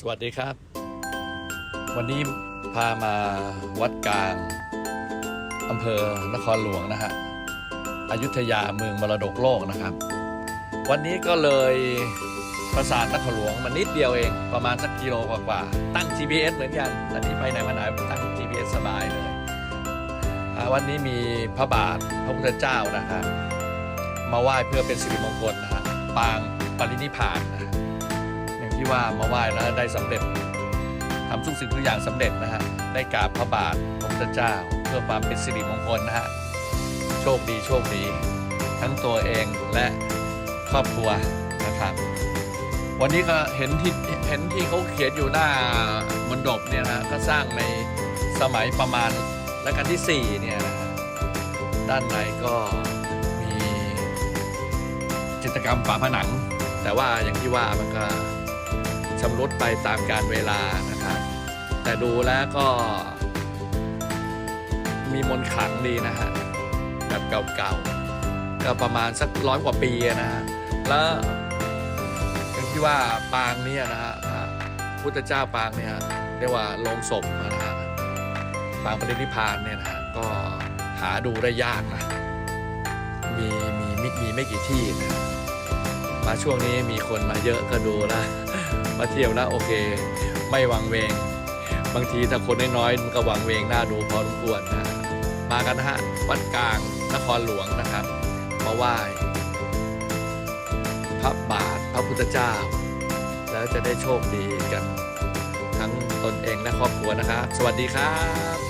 สวัสดีครับ วันนี้พามาวัดกลางอำเภอนครหลวงนะฮะอยุธยาเมืองมรดกโลกนะครับ วันนี้ก็เลยประสานนครหลวงมานิดเดียวเองประมาณสักกิโลกว่าๆตั้ง GPS เหมือนกันอันนี้ไปไหนมาไหนตั้ง GPS สบายเลยวันนี้มีพระบาทพระพุทธเจ้านะครับมาไหว้เพื่อเป็นสิริมงคลนะฮะปางปรินิพานนะฮะ ที่ว่ามาไหว้แล้วได้สำเร็จทำทุกสิ่งทุกอย่างสำเร็จนะฮะได้กราบพระบาทพระพุทธเจ้า เพื่อความเป็นสิริมงคลนะฮะโชคดีโชคดี ทั้งตัวเองและครอบครัวนะครับ วันนี้ก็เห็นที่เห็นที่เขาเขียนอยู่หน้ามณฑปเนี่ยนะก็สร้างในสมัยประมาณรัชกาลที่ 4 เนี่ยนะฮะด้านในก็มีจิตรกรรมฝาผนัง แต่ว่าอย่างที่ว่ามันก็ ชำรุดไปตามการเวลานะครับ แต่ดูแล้วก็ มีมนต์ขังดีนะฮะแบบเก่าๆก็ประมาณสักร้อยกว่าปีอะนะฮะแล้วอย่างที่ว่าปางเนี่ยนะฮะพุทธเจ้าปางเนี่ยเรียกว่าลงศพนะฮะปางปรินิพานเนี่ยนะฮะก็หาดูได้ยากนะมีมีมีมีไม่กี่ที่นะมาช่วงนี้มีคนมาเยอะก็ดูแล้ว มาเที่ยวแล้วโอเค ไม่วังเวง บางทีถ้าคนน้อยๆมันก็วังเวงน่าดูพอสมควรนะมากันนะฮะวัดกลางนครหลวงนะครับมาไหว้พระบาทพระพุทธเจ้า แล้วจะได้โชคดีกัน ทั้งตนเองและครอบครัวนะครับสวัสดีครับ